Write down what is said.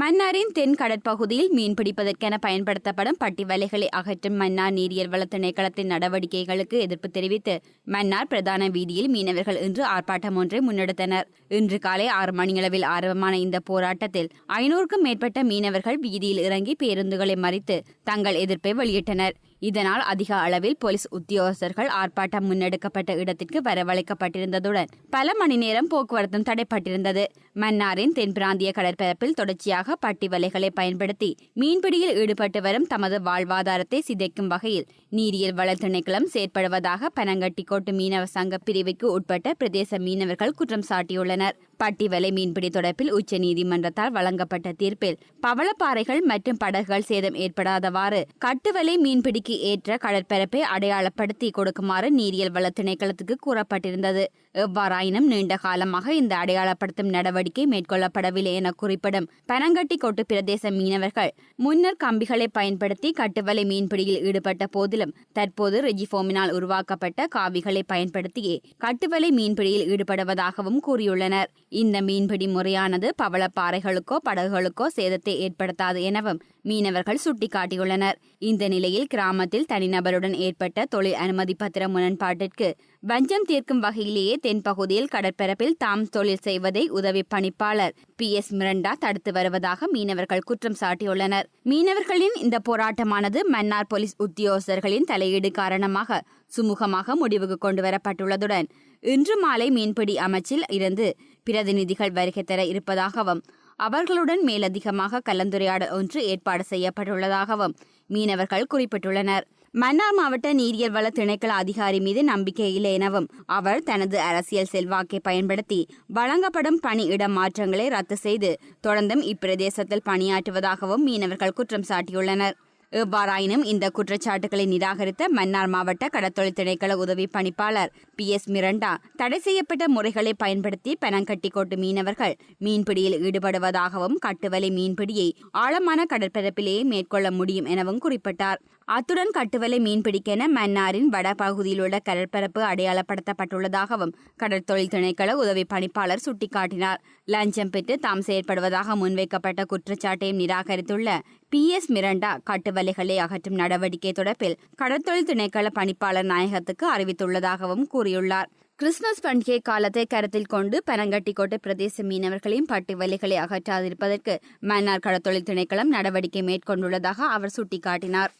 மன்னாரின் தென் கடற்பகுதியில் மீன் பிடிப்பதற்கென பயன்படுத்தப்படும் பட்டி வலைகளை அகற்றும் மன்னார் நீரியல் வள திணைக்களத்தின் நடவடிக்கைகளுக்கு எதிர்ப்பு தெரிவித்து மன்னார் பிரதான வீதியில் மீனவர்கள் இன்று ஆர்ப்பாட்டம் ஒன்றை முன்னெடுத்தனர். இன்று காலை ஆறு மணியளவில் ஆரம்பமான இந்த போராட்டத்தில் ஐநூறுக்கும் மேற்பட்ட மீனவர்கள் வீதியில் இறங்கி பேருந்துகளை மறித்து தங்கள் எதிர்ப்பை வெளியிட்டனர். இதனால் அதிக அளவில் போலீஸ் உத்தியோகஸ்தர்கள் ஆர்ப்பாட்டம் முன்னெடுக்கப்பட்ட இடத்திற்கு வரவழைக்கப்பட்டிருந்ததுடன் பல மணி நேரம் போக்குவரத்தும் தடைப்பட்டிருந்தது. மன்னாரின் தென்பிராந்திய கடற்பரப்பில் தொடர்ச்சியாக பட்டி வலைகளை பயன்படுத்தி மீன்பிடியில் ஈடுபட்டு வரும் தமது வாழ்வாதாரத்தை சிதைக்கும் வகையில் நீரியல் வள திணைக்களம் செயற்படுவதாக பனங்கட்டிக்கோட்டு மீனவ சங்க பிரிவுக்கு உட்பட்ட பிரதேச மீனவர்கள் குற்றம் சாட்டியுள்ளனர். பட்டி வலை மீன்பிடி தொடர்பில் உச்ச நீதிமன்றத்தால் வழங்கப்பட்ட தீர்ப்பில் பவளப்பாறைகள் மற்றும் படகுகள் சேதம் ஏற்படாதவாறு கட்டுவலை மீன்பிடிக்கு ஏற்ற கடற்பரப்பை அடையாளப்படுத்தி கொடுக்குமாறு நீரியல் வள திணைக்களத்துக்கு கூறப்பட்டிருந்தது. எவ்வாறாயினும் நீண்ட காலமாக இந்த அடையாளப்படுத்தும் நடவடிக்கை மேற்கொள்ளப்படவில்லை என குறிப்பிடும் பனங்கட்டி கொட்டு பிரதேச மீனவர்கள் முன்னர் கம்பிகளை பயன்படுத்தி கட்டுவலை மீன்பிடியில் ஈடுபட்ட போதிலும் தற்போது ரெஜிஃபோமினால் உருவாக்கப்பட்ட காவிகளை பயன்படுத்தியே கட்டுவலை மீன்பிடியில் ஈடுபடுவதாகவும் கூறியுள்ளனர். இந்த மீன்பிடி முறையானது பவளப்பாறைகளுக்கோ படகுகளுக்கோ சேதத்தை ஏற்படுத்தாது எனவும் மீனவர்கள் சுட்டிக்காட்டியுள்ளனர். இந்த நிலையில் கிராமத்தில் தனிநபருடன் ஏற்பட்ட தொழில் அனுமதி பத்திர முரண்பாட்டிற்கு வஞ்சம் தீர்க்கும் வகையிலேயே தென்பகுதியில் கடற்பரப்பில் தாம் தொழில் செய்வதை உதவி பணிப்பாளர் பி எஸ் மிரண்டா தடுத்து வருவதாக மீனவர்கள் குற்றம் சாட்டியுள்ளனர். மீனவர்களின் இந்த போராட்டமானது மன்னார் போலீஸ் உத்தியோகஸ்தர்களின் தலையீடு காரணமாக சுமூகமாக முடிவுக்கு கொண்டு வரப்பட்டுள்ளதுடன் இன்று மாலை மீன்பிடி அமைச்சில் இருந்து பிரதிநிதிகள் வருகை தர இருப்பதாகவும் அவர்களுடன் மேலதிகமாக கலந்துரையாடல் ஒன்று ஏற்பாடு செய்யப்பட்டுள்ளதாகவும் மீனவர்கள் குறிப்பிட்டுள்ளனர். மன்னார் மாவட்ட நீரியல் வள திணைக்கள அதிகாரி மீது நம்பிக்கை இல்லை எனவும் அவர் தனது அரசியல் செல்வாக்கை பயன்படுத்தி வழங்கப்படும் பணி மாற்றங்களை ரத்து செய்து தொடர்ந்தும் இப்பிரதேசத்தில் பணியாற்றுவதாகவும் மீனவர்கள் குற்றம் சாட்டியுள்ளனர். எவ்வாறாயினும் இந்த குற்றச்சாட்டுகளை நிராகரித்த மன்னார் மாவட்ட கடத்தொழில் திணைக்கள உதவி பணிப்பாளர் பி எஸ் மிரண்டா தடை செய்யப்பட்ட முறைகளை பயன்படுத்தி பனங்கட்டிக்கோட்டு மீனவர்கள் மீன்பிடியில் ஈடுபடுவதாகவும் கட்டுவலை மீன்பிடியை ஆழமான கடற்பரப்பிலேயே மேற்கொள்ள முடியும் எனவும் குறிப்பிட்டார். அத்துடன் கட்டுவலை மீன்பிடிக்கென மன்னாரின் வடபகுதியில் உள்ள கடற்பரப்பு அடையாளப்படுத்தப்பட்டுள்ளதாகவும் கடற்தொழில் திணைக்கள உதவி பணிப்பாளர் சுட்டிக்காட்டினார். லஞ்சம் பெற்று தாம் செயற்படுவதாக முன்வைக்கப்பட்ட குற்றச்சாட்டையும் நிராகரித்துள்ள பி. எஸ். மிரண்டா கட்டுவலைகளை அகற்றும் நடவடிக்கை தொடர்பில் கடற்தொழில் திணைக்கள பணிப்பாளர் நாயகத்துக்கு அறிவித்துள்ளதாகவும் கூறியுள்ளார். கிறிஸ்துமஸ் பண்டிகை காலத்தை கருத்தில் கொண்டு பனங்கட்டிக்கோட்டை பிரதேச மீனவர்களையும் பட்டு வலைகளை அகற்றாதிருப்பதற்கு மன்னார் கடத்தொழில் திணைக்களம் நடவடிக்கை மேற்கொண்டுள்ளதாக அவர் சுட்டிக்காட்டினார்.